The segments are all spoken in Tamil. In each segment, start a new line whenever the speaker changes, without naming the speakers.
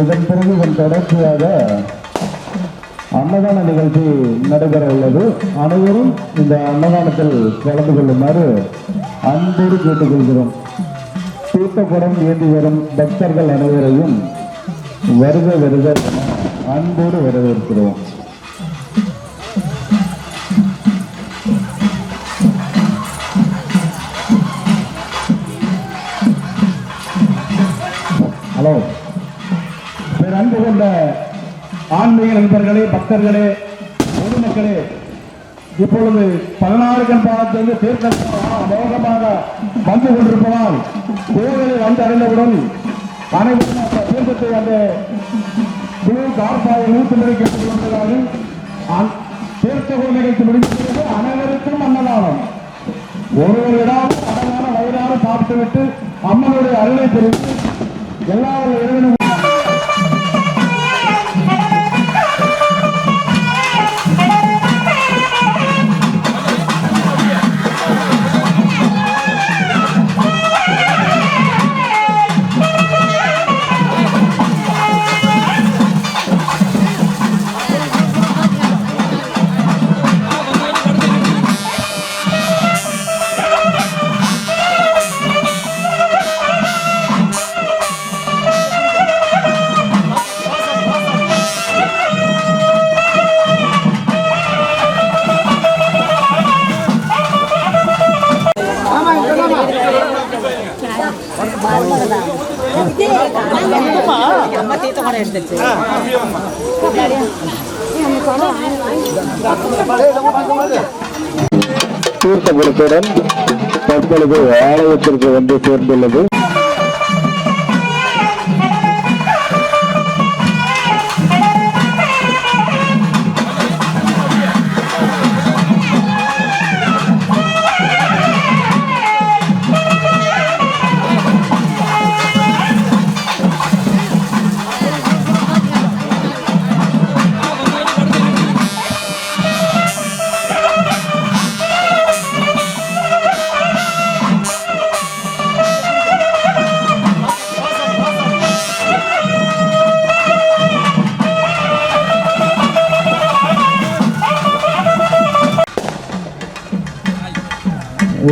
இதன் பிறகு இதன் தொடர்ச்சியாக அன்னதான நிகழ்ச்சி நடைபெற உள்ளது. அனைவரும் இந்த அன்னதானத்தில் கலந்து கொள்ளுமாறு அன்போடு கேட்டுக்கொள்கிறோம். தீர்த்தப்படம் ஏந்தி வரும் பக்தர்கள் அனைவரையும் வருக வருக அன்போடு வரவேற்கிறோம். ஹலோ. எனக்கு அன்பு கொண்ட ஆன்மீக நண்பர்களே பக்தர்களே பொதுமக்களே இப்பொழுது பதினாறு கண் பாலத்திலிருந்து தீர்த்தமாக அமோகமாக வந்து கொண்டிருப்பதால் கோவிலில் வந்து அடைந்தவுடன் அனைவரும் அந்த தீர்த்தத்தை அந்த குழு கார்பாயை நூற்று மணி கேட்டுக் கொண்டிருக்கிறார்கள். தீர்த்த குழு நிகழ்ச்சி முடிக்கிறது அனைவருக்கும் அன்னதானம். ஒருவரிடம் அழகான வயிறார சாப்பிட்டுவிட்டு அம்மனுடைய அருளை தெரிவித்து
அம்மா தீர்த்த கூட எடுத்துச்சு
தீர்த்தபுரத்துடன் தற்பொழுது ஆலயத்திற்கு வந்து சேர்ந்துள்ளது.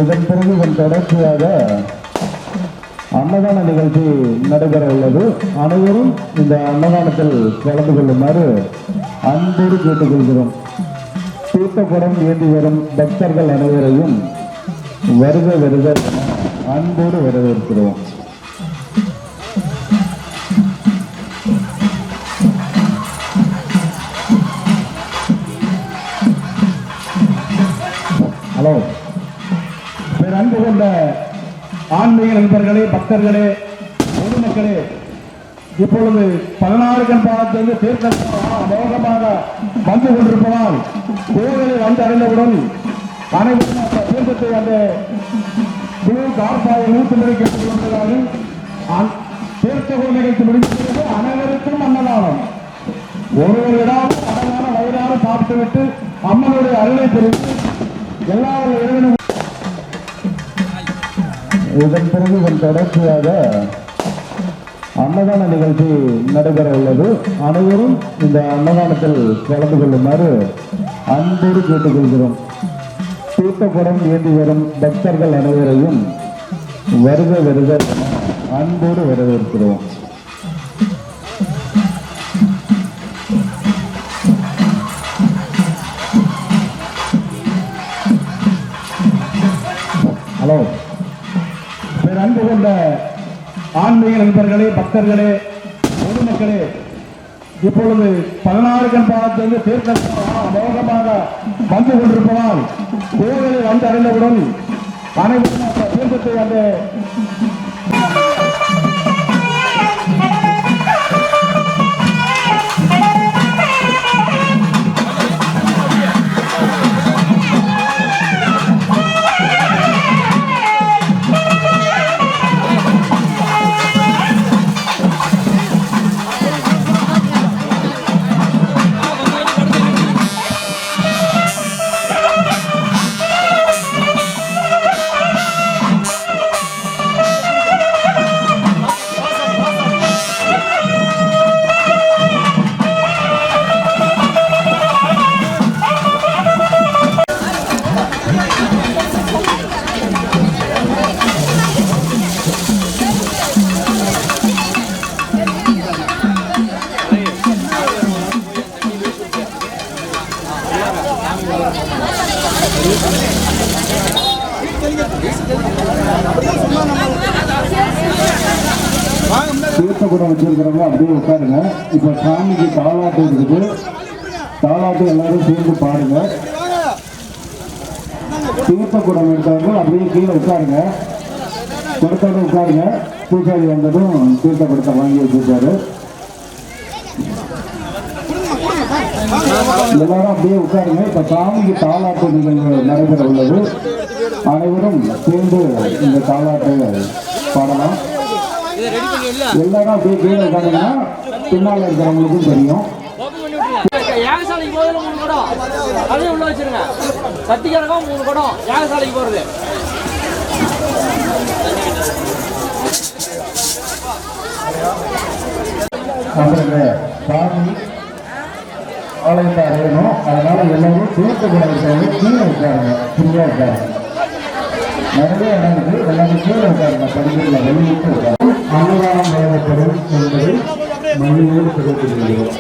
இதன் பிறகு இதன் தொடர்ச்சியாக அன்னதான நிகழ்ச்சி நடைபெற உள்ளது. அனைவரும் இந்த அன்னதானத்தில் கலந்து கொள்ளுமாறு அன்போடு கேட்டுக்கொள்கிறோம். தீர்த்தபுரம் ஏந்தி வரும் பக்தர்கள் அனைவரையும் வருக வருக அன்போடு வரவேற்கிறோம். கொண்ட ஆன்மீக நண்பர்களே பக்தர்களே பொதுமக்களே இப்பொழுது பதினாறு கண் பாலத்திலிருந்து தீர்த்தம் அமோகமாக வந்து கொண்டிருப்பதால் கோவிலை வந்து அடைந்தவுடன் அனைவரும் அந்த தீர்த்தத்தை அந்த குழு கார்பாயை நூற்று மணி கேட்டுக் கொண்டிருக்கிறார்கள். தீர்த்த குழு நிகழ்ச்சி முடிக்கிறது அனைவருக்கும் அன்னதானம். ஒருவரிடம் அழகான வயிறார சாப்பிட்டுவிட்டு அம்மனுடைய அருளை தெரிவித்து எல்லாரும் இறைவனும் இதன் பிறகு இதன் தொடர்ச்சியாக அன்னதான நிகழ்ச்சி நடைபெற உள்ளது. அனைவரும் இந்த அன்னதானத்தில் கலந்து கொள்ளுமாறு அன்போடு கேட்டுக்கொள்கிறோம். தீர்த்தப்படம் ஏந்தி வரும் பக்தர்கள் அனைவரையும் வருக வருக அன்போடு வரவேற்கிறோம். கொண்ட ஆன்மீக நண்பர்களே பக்தர்களே பொதுமக்களே இப்பொழுது பதினாறு கண் பாலத்திலிருந்து தீர்த்தமாக வந்து கொண்டிருப்பதால் கோவிலில் வந்து அடைந்தவுடன் அனைவரும் அந்த தீர்த்தத்தை அந்த
கூட வச்சிருக்கிறவங்க அப்படியே உட்காருங்க. இப்போ சாமிக்கு தாளாட்டு இருக்குது. தாளாட்டு எல்லாரும் சேர்ந்து பாடுங்க. தீர்த்த குடம் எடுத்தவர்கள் அப்படியே கீழே உட்காருங்க. கொடுத்தோட உட்காருங்க. பூசாரி வந்ததும் தீர்த்த குடத்தை வாங்கி வச்சிருக்காரு. எல்லாரும் அப்படியே உட்காருங்க. இப்ப சாமிக்கு தாளாட்டு நிகழ்வு நடைபெற உள்ளது. அனைவரும் சேர்ந்து இந்த தாளாட்டை பாடலாம். எல்லாரும் அப்படியே கீழே உட்காருங்கன்னா பின்னால் இருக்கிறவங்களுக்கும் தெரியும்.
யாகசாலைக்கு போதில் மூணு குடம். அதையும் உள்ள வச்சிருங்க. சத்திகரகம் மூணு குடம். யாகசாலைக்கு போறது?
அப்புறம் சாமி ஆலயத்தை அடையணும் அதனால எல்லாரும் தீர்த்த கூட இருக்கிறவங்க கீழே உட்காருங்க. ஃப்ரீயா உட்காருங்க. நிறைய இடம் இருக்கு எல்லாரும் கீழே படிக்கல வெளியிட்டு உட்காருங்க அன்னதானம் வழங்கப்படும் என்பதை மொழியோடு தெரிவித்துள்ளோம்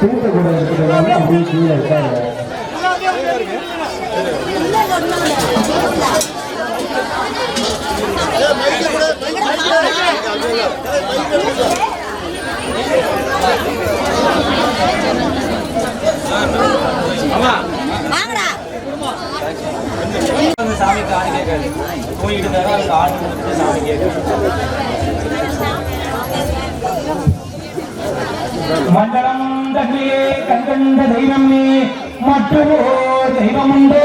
தீர்த்த அப்படியே கீழே
சாமி காணி கேட்காது. போயிட்டு தர அதுக்கு ஆணி கொடுத்து சாமி கேட்காது
மண்டலம் தன்னிலே கண்கண்ட தெய்வமே மற்றவோ தெய்வம் உண்டோ